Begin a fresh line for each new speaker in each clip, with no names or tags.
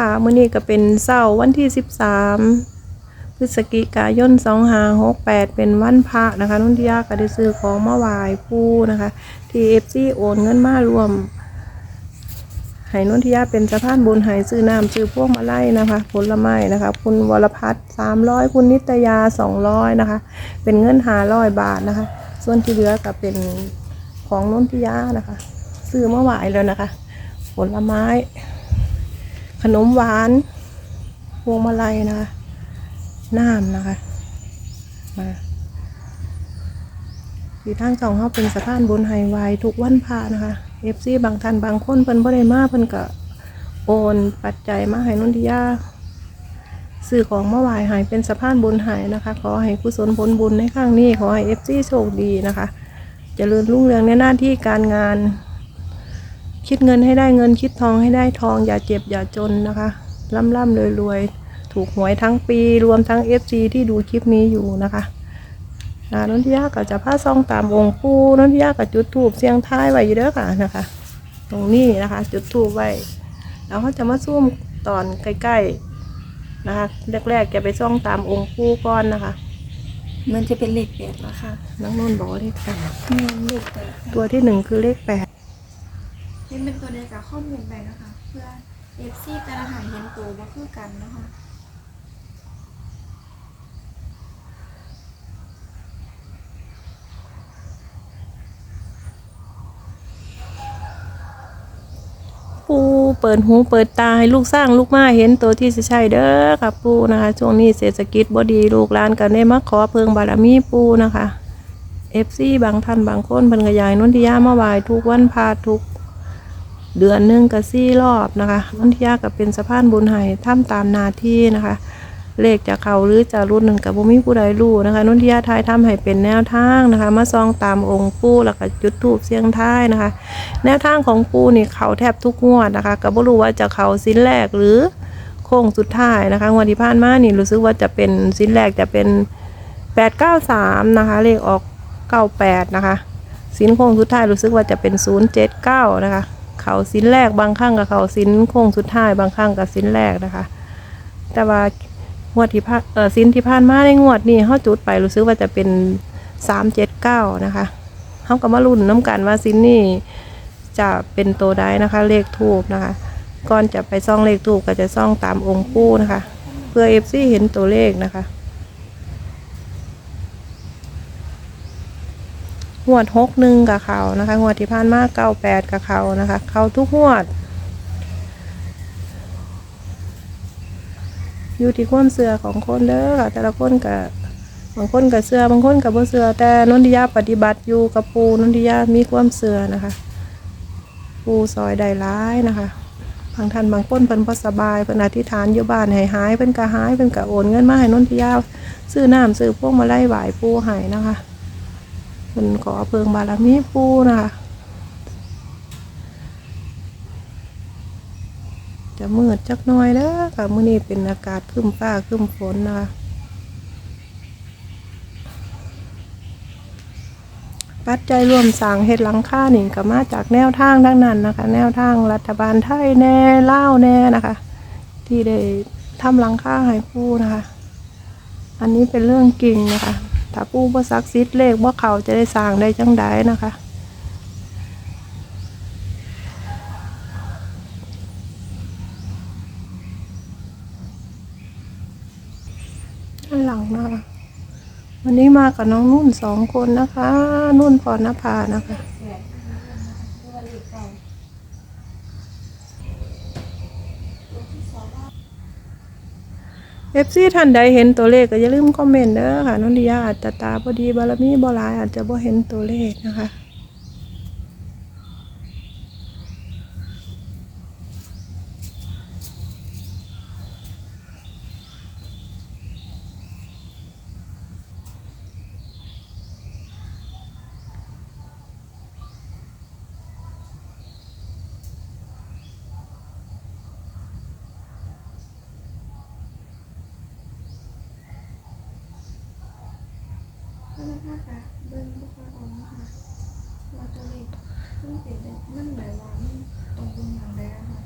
นะคะมื้อนี้ก็เป็นเสาร์วันที่ 13 พฤศจิกายน2568 เป็นวันพระนะคะ นุ่นทิยาก็ได้ซื้อของมาไหว้ปู่นะคะ ที่ FC โอนเงินมารวมให้นุ่นทิยาเป็นสะพานบุญให้ซื้อน้ำซื้อพวกมาไล่นะคะ ผลไม้นะคะ คุณวรพัฒน์300คุณนิตยา200นะคะ เป็นเงินหาร้อยบาทนะคะ ส่วนที่เหลือก็เป็นของนุ่นทิยานะคะ ซื้อมาไหวแล้วนะคะ ผลไม้ ขนมหวานพวงมาลัยนะคะน้ำนะคะมาที่ทางสองเขาเป็นสะพานบุญไฮไวายทุกวันพระนะคะเอฟซีบางท่านบางคนเพิ่นบ่ได้มาเพิ่นก็โอนปัจจัยมาให้นนทิยาซื้อของเมาไหวายหายเป็นสะพานบุญหายนะคะ ขอให้กุศลผลบุญในครั้งนี้ ขอให้เอฟซีโชคดีนะคะเจริญรุ่งเรืองในหน้าที่การงาน คิดเงินให้ได้เงินคิดทองให้ได้ทอง อย่าเจ็บอย่าจนนะคะร่ำร่ำรวยรวยๆถูกหวยทั้งปีรวมทั้ง FC ที่ดูคลิปนี้อยู่นะคะอ่านนทิยาก็จะผ้าซองตามองค์ปู่นนทิยาก็จุดถูบเสียงท้ายไว้อยู่เด้อค่ะนะคะ ตรงนี้นะคะ จุดถูบไว้แล้วเขาจะมาซูมตอนใกล้ๆนะคะแรกๆจะไปซ่องตามองค์ปู่ก่อนนะคะ
มันจะเป็นเลขแปดแล้วค่ะ
น้องนุ่นบอกว่าเลขแปด
แม่นเลขแปด
ตัวที่หนึ่งคือเลขแปด
นเป็นตัวเดียวกับข้อมูลไปนะคะ เพื่อเอฟซีแต่ละหายเห็นตัวว่าคือกันนะคะ
ปูเปิดหูเปิดตาให้ลูกสร้างลูกมาเห็นตัวที่สิใช่เด้อค่ะปูนะคะ ช่วงนี้เศรษฐกิจบ่ดีลูกหลานกันได้มาขอเพิงบารมีปูนะคะเอฟซีบางท่านบางคนเพิ่นก็ยายนุนทิยามาไหว้ทุกวันพาทุก เดือนหนึงก็สี่รอบนะคะนนทิยาก็เป็นสะพานบุญให้ทำตามนาที่นะคะ เลขจะเขาหรือจะรุ่นหนึ่งกับบ่มีผู้ใดรู้นะคะนนทิยาทายทำให้เป็นแนวทางนะคะ มาซองตามองค์ปู่แล้วก็จุดธูปเสียงท้ายนะคะ แนวทางของปูนี่เขาแทบทุกงวดนะคะก็บ่รู้ว่าจะเขาสิ้นแรกหรือโค้งสุดท้ายนะคะงวดที่ผ่านมานี่รู้สึกว่าจะเป็นสิ้นแรกจะเป็น893นะคะ เลขออก 98 นะคะสิ้นโค้งสุดท้ายรู้สึกว่าจะเป็น 079 นะคะ เขาสิ้นแรกบางครั้งกับเขาสิ้นโค้งสุดท้ายบางครั้งกับสิ้นแรกนะคะ แต่ว่างวดที่ผ่านเออสิ้นที่ผ่านมาในงวดนี้เขาจุดไปรู้สึกว่าจะเป็น379นะคะเขาก็มาลุ้นน้ำกันว่าซินนี่จะเป็นตัวใดนะคะ เลขทูบนะคะ ก่อนจะไปซ่องเลขทูบก็จะซ่องตามองค์ปู่นะคะ เพื่อเอฟซีเห็นตัวเลขนะคะ งวดหกหนึ่งกับเขานะคะงวดที่ผ่านมาเก้าแปดกับเขานะคะ เขาทุกงวด อยู่ที่ความเสื่อของคนเด้อค่ะแต่ละคนกับบางคนกับเสือบางคนกับบ่เสือแต่นนทิยาปฏิบัติอยู่กับปูนนทิยามีความเสือนะคะ ปูซอยได้ร้ายนะคะบางท่านบางคนเพิ่นบ่สบายเพิ่นอธิษฐานอยู่บ้านให้หายเพิ่นก็หายเพิ่นก็โอนเงินมาให้นนทิยาซื้อน้ำซื้อพวกมาไล่ไหวปูให้นะคะ เพิ่นขอเพิงบารมีปูนะคะ จะมืดจักหน่อยเด้อค่ะมื้อนี้เป็นอากาศครึ้มฟ้าครึ้มฝนนะคะปัจจัยรวมสร้างเฮ็ดหลังคานี่ก็มาจากแนวทางทั้งนั้นนะคะ แนวทางรัฐบาลไทยแน่เล่าแน่นะคะ ที่ได้ทำหลังคาให้ผู้นะคะ อันนี้เป็นเรื่องจริงนะคะ ถ้าผู้บ่ซักซิดเลขบ่เขาจะได้สร้างได้จังใดนะคะด้านหลังนะคะวันนี้มากับน้องนุ่นสองคนนะคะ นุ่นพรณภานะคะ เอฟซีท่านใดเห็นตัวเลขก็อย่าลืมคอมเมนต์เด้อค่ะนนทิยาอาจจะตาพอดีบารมีบ่หลายอาจจะบ่เห็นตัวเลขนะคะ
พื่อนค่ะเบิ้งบุคคลออกนะคะว่าตัวเลขมันเป็นเลขมันแบบว่ามันตรงตรงอย่างใดอะค่ะ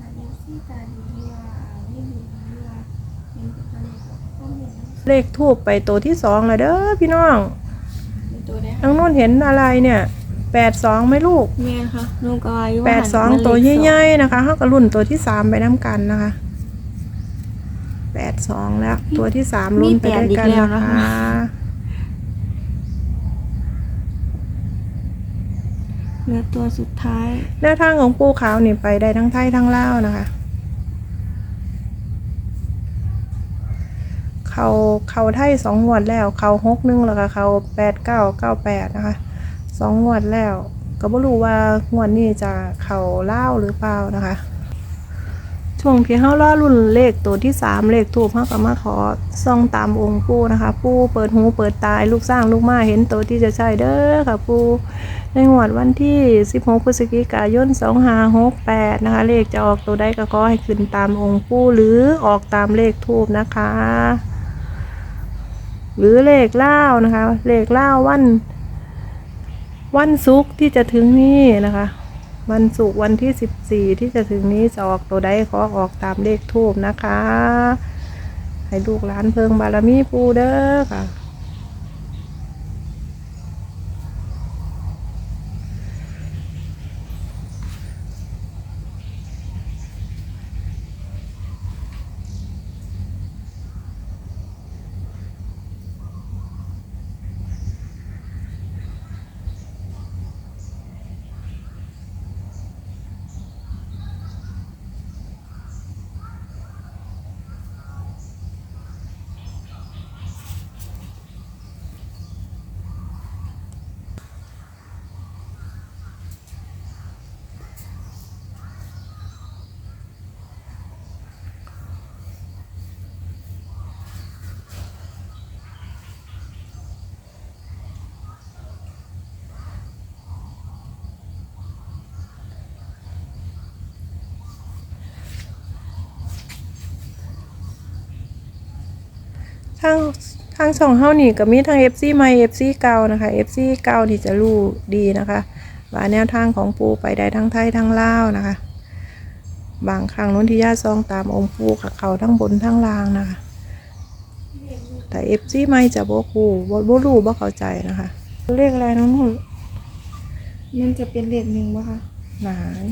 อันซีตาดีที่ว่าไม่ดูหรือว่าเห็นเป็นตัวเลขกับข้อมูลนะ
เลขทูบไปตัวที่สองแล้วเด้อพี่น้อง
เป็นตัวได้
ทางนู้นเห็นอะไรเนี่ยแปดสองไหมลูก
แม่ค่ะนุ่งกอายุ
แปดสองตัวใหญ่ๆนะคะเขาก็รุ่นตัวที่สามไปน้ำกันนะคะแปด สองแล้ว ตัวที่สามรุ่นไปด้วยกันนะคะ
เหลือตัวสุดท้าย
แนวทางของปูขาวนี่ไปได้ทั้งไทยทั้งลาวนะคะ เขาเขาไทยสองงวดแล้ว เขาหกหนึงแล้วก็เขาแปดเก้าเก้าแปดนะคะสองงวดแล้ว ก็ไม่รู้ว่างวดนี้จะเขาเล่าวหรือเปล่านะคะ ช่วงที่เขาล่อรุ่นเลขตัวที่สามเลขถูกเขาก็มาขอส่องตามองค์ปูนะคะ ปูเปิดหูเปิดตายลูกสร้างลูกมาเห็นตัวที่จะใช่เด้อค่ะปูในงวดวันที่ 16 พฤศจิกายน 2568 นะคะ เลขจะออกตัวใดก็ขอให้ขึ้นตามองค์ปู่หรือออกตามเลขทูบนะคะ หรือเลขเล่านะคะ เลขเล่าวัน วันศุกร์ที่จะถึงนี้นะคะ วันศุกร์วันที่ 14 ที่จะถึงนี้จะออกตัวใดขอออกตามเลขทูบนะคะ ให้ลูกหลานเพิงบารมีปูเด้อค่ะ ทางทางช่องเฮานี่ก็มีทาง FC ใหม่ FC เก่านะคะ FC เก่าที่จะรู้ดีนะคะว่าแนวทางของปูไปได้ทั้งไทยทั้งลาวนะคะ บางครั้งนนทิยาซองตามองค์ปูกับเขาทั้งบนทั้งล่างนะคะแต่ FC ใหม่จะบ่คูบ่บ่รู้บ่เข้าใจนะคะ เลขอะไรน้องนุ่น
มันจะเป็นเลขหนึ่งปะคะ
หนาย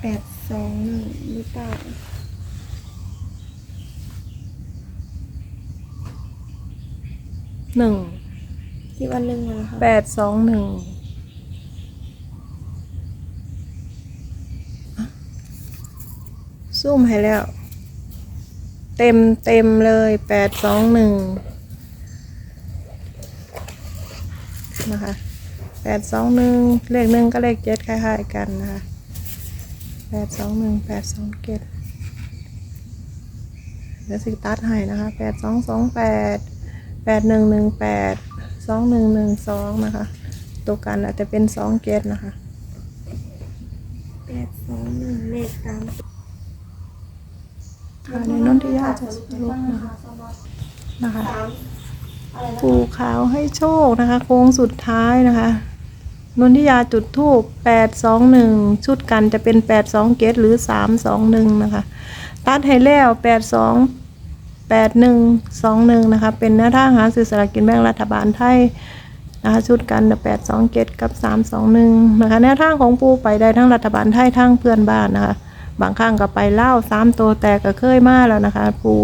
แปดสองหนึ่งหรือเปล่า
หนึ่ง
ที่วันหนึ่งเลยค่ะ
แปดสองหนึ่งซุ่มให้แล้ว เต็มเต็มเลยแปดสองหนึ่งนะคะแปดสองหนึ่งเลขหนึ่งก็เลขเจ็ดคล้ายๆกันนะคะแปดสองหนึ่งแปดสองเจ็ดเดี๋ยวสิตัดให้นะคะแปดสองสองแปด แปดหนึ่งหนึ่งแปดสองหนึ่งหนึ่งสองนะคะ ตัวกันอาจจะเป็นสองเจ็ดนะคะ
แปดสองหนึ่งเลขตาม
ค่ะในนนทิยาจะสรุปนะคะนะคะปูขาวให้โชคนะคะ โค้งสุดท้ายนะคะนนทิยาจุดทูบแปดสองหนึ่งชุดกันจะเป็นแปดสองเกตหรือสามสองหนึ่งนะคะ ตัดให้แล้วแปดสอง แปดหนึ่งสองหนึ่งนะคะ เป็นแนวทางหาสื่อสลากกินแบ่งรัฐบาลไทยนะคะชุดกันแปดสองเกตกับสามสองหนึ่งนะคะ แนวทางของปูไปได้ทั้งรัฐบาลไทยทั้งเพื่อนบ้านนะคะ บางครั้งก็ไปเล่าสามตัวแตกก็เคยมาแล้วนะคะ ปู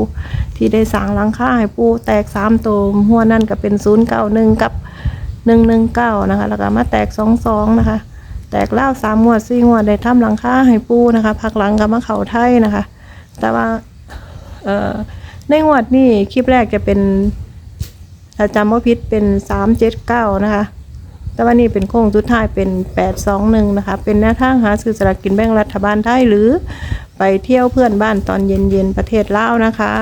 ที่ได้สั่งลังค่าให้ปูแตกสามตัวหัวนั่นก็เป็นศูนย์เก้าหนึ่งกับหนึ่งหนึ่งเก้านะคะ แล้วก็มาแตกสองสองนะคะ แตกเล่าสามงวดสี่งวดได้ทำลังค่าให้ปูนะคะ พักหลังกับมาเข่าไทยนะคะ แต่ว่า เอ่อ ในงวดนี้คลิปแรกจะเป็นถ้าจำว่าพิษเป็นสามเจ็ดเก้านะคะ แต่ว่านี่เป็นโค้งสุดท้ายเป็นแปดสองหนึ่งนะคะ เป็นแนวทางหาซื้อสลากกินแบ่งรัฐบาลไทยหรือไปเที่ยวเพื่อนบ้านตอนเย็นๆประเทศลาวนะคะ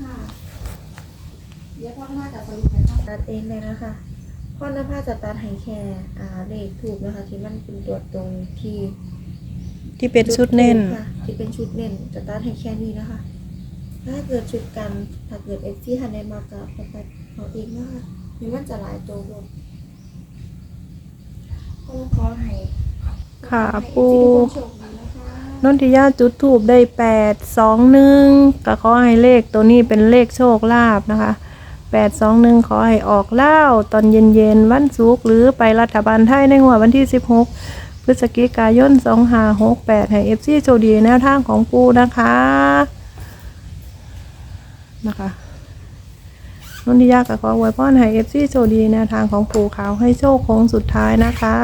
ค่ะเดี๋ยวพ่อหน้าจะสรุปให้ฟังตัดเองเลยนะคะพ่อหน้าผ้าจะตัดให้แค่อ่าเลขถูกนะคะ ที่มันเป็นตัวตรงที่
ที่เป็นชุดเน้น
ค่ะที่เป็นชุดเน้นจะตัดให้แค่นี้นะคะ ถ้าเกิดชุดกันถ้าเกิดเอฟซีทันได้มากกับไปตัดเอาเองนะคะนี่มันจะหลายตัวบนก็ขอให้
ค่ะ
ให้
ปู
ทุกคนโชคดีนะคะ
นนทิยาจุดถูบได้แปดสองหนึ่งก็ขอให้เลขตัวนี้เป็นเลขโชคลาภนะคะแปดสองหนึ่งขอให้ออกเล่าตอนเย็นๆวันศุกร์หรือไปรัฐบาลไทยในงวดวันที่สิบหกพ ฤศจิกายนสองหกแปดให้เอฟซีโชคดีแนวทางของปูนะคะ นะคะนนทิยากับขอไว้พรให้เอฟซีโชคดีแนวทางของปูขาวให้โชคโค้งสุดท้ายนะคะ